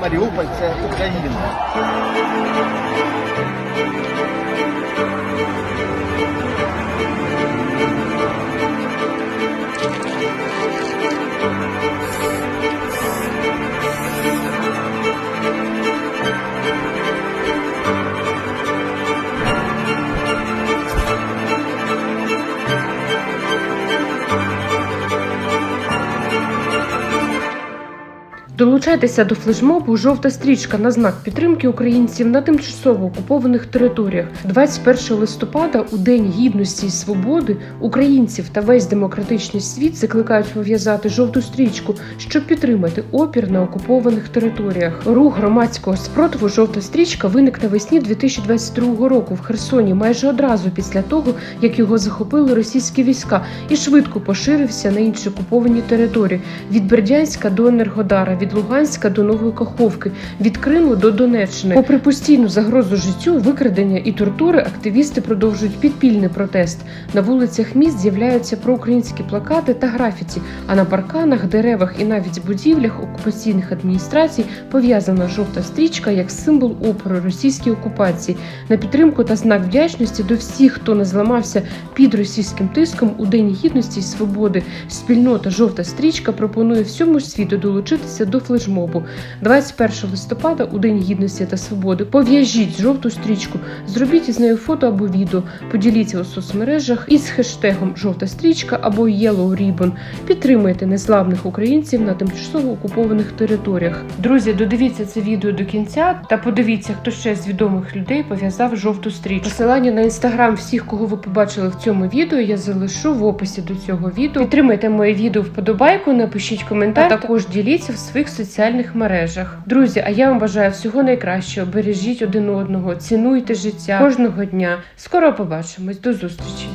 Mariupol, que é Thank Долучайтеся до флешмобу Жовта стрічка на знак підтримки українців на тимчасово окупованих територіях. 21 листопада, у День гідності і свободи, українців та весь демократичний світ закликають пов'язати жовту стрічку, щоб підтримати опір на окупованих територіях. Рух громадського спротиву Жовта стрічка виник навесні 2022 року в Херсоні, майже одразу після того, як його захопили російські війська, і швидко поширився на інші окуповані території від Бердянська до Енергодара, від Луганська до Нової Каховки, від Криму до Донеччини. Попри постійну загрозу життю, викрадення і тортури, активісти продовжують підпільний протест. На вулицях міст з'являються проукраїнські плакати та графіті. А на парканах, деревах і навіть будівлях окупаційних адміністрацій пов'язана жовта стрічка як символ опору російській окупації на підтримку та знак вдячності до всіх, хто не зламався під російським тиском у День гідності і свободи. Спільнота жовта стрічка пропонує всьому світу долучитися до флешмобу 21 листопада у День гідності та свободи. Пов'яжіть жовту стрічку, зробіть із нею фото або відео, поділіться у соцмережах із хештегом Жовта стрічка або Yellow Ribbon. Підтримайте незламних українців на тимчасово окупованих територіях. Друзі, додивіться це відео до кінця та подивіться, хто ще з відомих людей пов'язав жовту стрічку. Посилання на інстаграм всіх, кого ви побачили в цьому відео, я залишу в описі до цього відео. Підтримайте моє відео вподобайку, напишіть коментар, а також діліться в своїх соціальних мережах. Друзі, а я вам бажаю всього найкращого. Бережіть один одного, цінуйте життя кожного дня. Скоро побачимось. До зустрічі!